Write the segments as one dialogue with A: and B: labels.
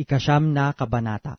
A: Ikasyam na kabanata.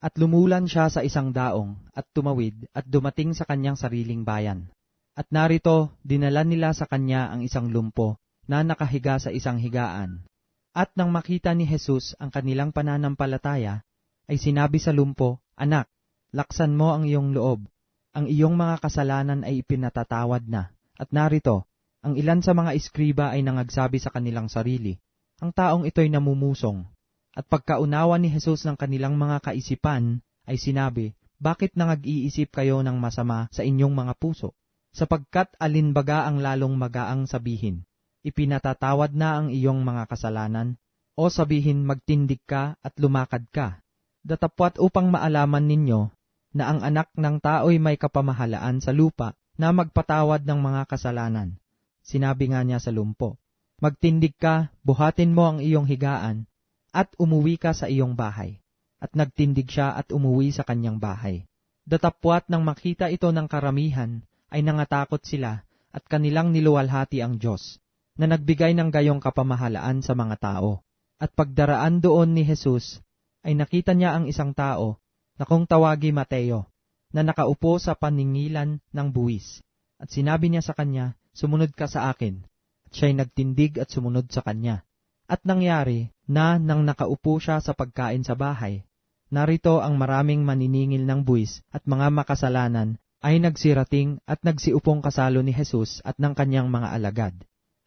A: At lumulan siya sa isang daong at tumawid at dumating sa kanyang sariling bayan. At narito, dinala nila sa kanya ang isang lumpo na nakahiga sa isang higaan. At nang makita ni Jesus ang kanilang pananampalataya, ay sinabi sa lumpo, Anak, laksan mo ang iyong loob. Ang iyong mga kasalanan ay ipinatatawad na. At narito, ang ilan sa mga iskriba ay nangagsabi sa kanilang sarili, Ang taong ito'y namumusong. At pagkaunawa ni Jesus ng kanilang mga kaisipan, ay sinabi, Bakit nangag-iisip kayo ng masama sa inyong mga puso? Sapagkat alinbaga ang lalong magaang sabihin, ipinatatawad na ang iyong mga kasalanan, o sabihin magtindig ka at lumakad ka. Datapwat upang maalaman ninyo na ang anak ng tao'y may kapamahalaan sa lupa na magpatawad ng mga kasalanan. Sinabi nga niya sa lumpo, Magtindig ka, buhatin mo ang iyong higaan, at umuwi ka sa iyong bahay. At nagtindig siya at umuwi sa kanyang bahay. Datapwat nang makita ito ng karamihan, ay nangatakot sila at kanilang niluwalhati ang Diyos, na nagbigay ng gayong kapamahalaan sa mga tao. At pagdaraan doon ni Jesus, ay nakita niya ang isang tao, na kung tawagi Mateo, na nakaupo sa paningilan ng buwis. At sinabi niya sa kanya, sumunod ka sa akin. At siya'y nagtindig at sumunod sa kanya. At nangyari na nang nakaupo siya sa pagkain sa bahay, narito ang maraming maniningil ng buwis at mga makasalanan ay nagsirating at nagsiupong kasalo ni Jesus at ng kanyang mga alagad.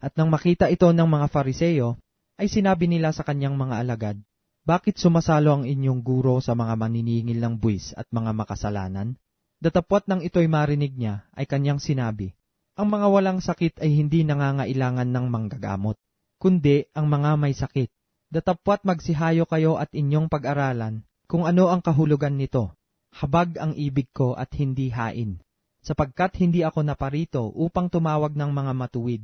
A: At nang makita ito ng mga fariseyo, ay sinabi nila sa kanyang mga alagad, Bakit sumasalo ang inyong guro sa mga maniningil ng buwis at mga makasalanan? Datapwat nang ito'y marinig niya, ay kanyang sinabi, Ang mga walang sakit ay hindi nangangailangan ng manggagamot, kundi ang mga may sakit. Datapwat magsihayo kayo at inyong pag-aralan kung ano ang kahulugan nito. Habag ang ibig ko at hindi hain, sapagkat hindi ako naparito upang tumawag ng mga matuwid,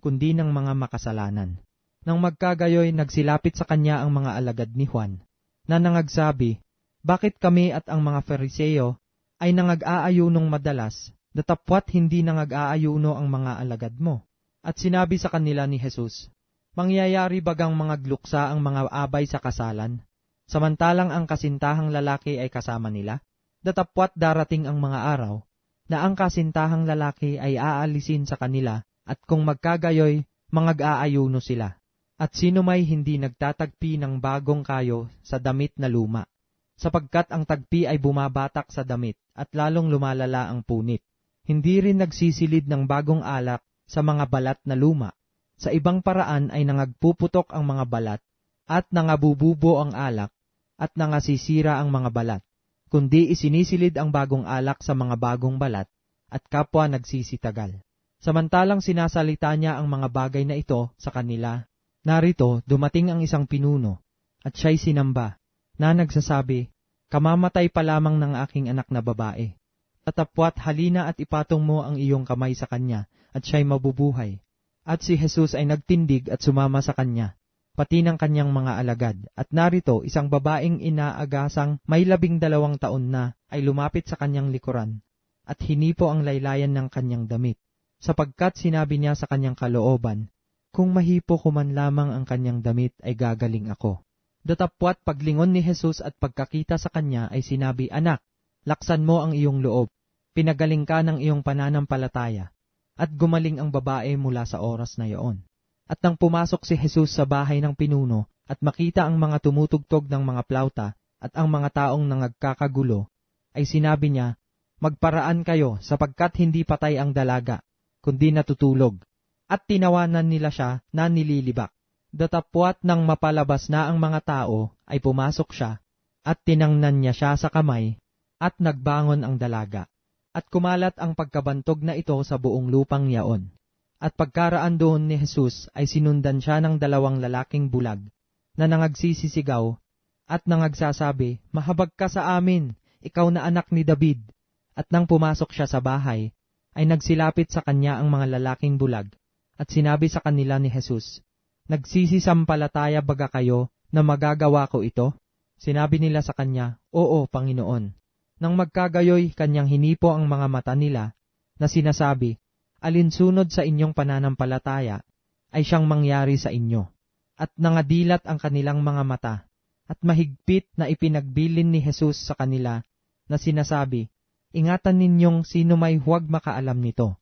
A: kundi ng mga makasalanan. Nang magkagayoy nagsilapit sa kanya ang mga alagad ni Juan, na nangagsabi, Bakit kami at ang mga Fariseo ay nangag-aayunong madalas, datapwat hindi nangag-aayuno ang mga alagad mo? At sinabi sa kanila ni Jesus, Mangyayari bagang mga gluksa ang mga abay sa kasalan, samantalang ang kasintahang lalaki ay kasama nila? Datapwat darating ang mga araw, na ang kasintahang lalaki ay aalisin sa kanila, at kung magkagayoy, mangag-aayuno sila. At sino may hindi nagtatagpi ng bagong kayo sa damit na luma, sapagkat ang tagpi ay bumabatak sa damit at lalong lumalala ang punit. Hindi rin nagsisilid ng bagong alak sa mga balat na luma. Sa ibang paraan ay nangagpuputok ang mga balat, at nangabububo ang alak, at nangasisira ang mga balat, kundi isinisilid ang bagong alak sa mga bagong balat, at kapwa nagsisitagal. Samantalang sinasalita niya ang mga bagay na ito sa kanila, narito dumating ang isang pinuno, at siya'y sinamba, na nagsasabi, Kamamatay pa lamang ng aking anak na babae. Tatapwat halina at ipatong mo ang iyong kamay sa kanya, at siya'y mabubuhay. At si Jesus ay nagtindig at sumama sa kanya, pati ng kanyang mga alagad. At narito, isang babaeng inaagasang may labing dalawang taon na ay lumapit sa kanyang likuran, at hinipo ang laylayan ng kanyang damit, sapagkat sinabi niya sa kanyang kalooban, Kung mahipo ko man lamang ang kanyang damit ay gagaling ako. Datapwat paglingon ni Jesus at pagkakita sa kanya ay sinabi, Anak, laksan mo ang iyong loob, pinagaling ka ng iyong pananampalataya at gumaling ang babae mula sa oras na iyon. At nang pumasok si Jesus sa bahay ng pinuno at makita ang mga tumutugtog ng mga plauta at ang mga taong nangagkakagulo, ay sinabi niya, Magparaan kayo sapagkat hindi patay ang dalaga, kundi natutulog. At tinawanan nila siya na nililibak. Datapwat nang mapalabas na ang mga tao, ay pumasok siya, at tinangnan niya siya sa kamay, at nagbangon ang dalaga at kumalat ang pagkabantog na ito sa buong lupang yaon. At pagkaraan doon ni Jesus ay sinundan siya ng dalawang lalaking bulag, na nangagsisisigaw, at nangagsasabi, Mahabag ka sa amin, ikaw na anak ni David. At nang pumasok siya sa bahay, ay nagsilapit sa kanya ang mga lalaking bulag, at sinabi sa kanila ni Jesus, Nagsisisampalataya baga kayo na magagawa ko ito? Sinabi nila sa kanya, Oo, Panginoon. Nang magkagayoy, kanyang hinipo ang mga mata nila, na sinasabi, Alinsunod sa inyong pananampalataya, ay siyang mangyari sa inyo. At nangadilat ang kanilang mga mata, At mahigpit na ipinagbilin ni Jesus sa kanila na sinasabi, Ingatan ninyong sino may huwag makaalam nito.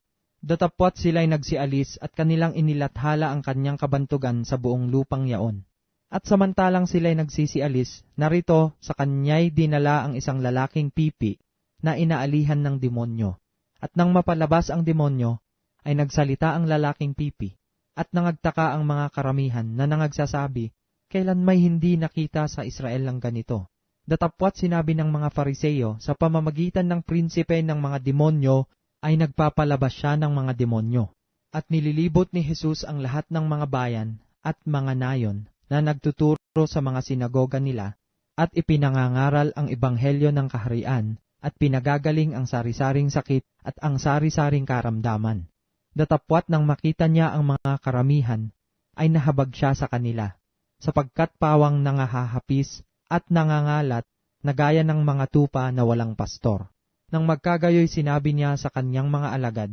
A: Datapwat sila'y nagsialis at kanilang inilathala ang kanyang kabantugan sa buong lupang yaon. At samantalang sila'y nagsisialis, narito sa kanya'y dinala ang isang lalaking pipi na inaalihan ng demonyo. At nang mapalabas ang demonyo, ay nagsalita ang lalaking pipi. At nangagtaka ang mga karamihan na nangagsasabi, kailan may hindi nakita sa Israel ang ganito. Datapwat sinabi ng mga fariseyo sa pamamagitan ng prinsipe ng mga demonyo ay nagpapalabas siya ng mga demonyo. At nililibot ni Jesus ang lahat ng mga bayan at mga nayon na nagtuturo sa mga sinagoga nila at ipinangangaral ang ebanghelyo ng kaharian at pinagagaling ang sari-saring sakit at ang sari-saring karamdaman. Datapwat nang makita niya ang mga karamihan, ay nahabag siya sa kanila, sapagkat pawang nangahahapis at nangangalat na gaya ng mga tupa na walang pastor. Nang magkagayoy sinabi niya sa kanyang mga alagad,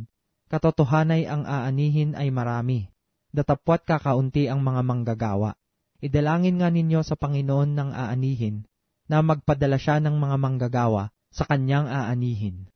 A: katotohanay ang aanihin ay marami, datapwat kakaunti ang mga manggagawa. Idalangin nga ninyo sa Panginoon ng aanihin, na magpadala siya ng mga manggagawa sa kanyang aanihin.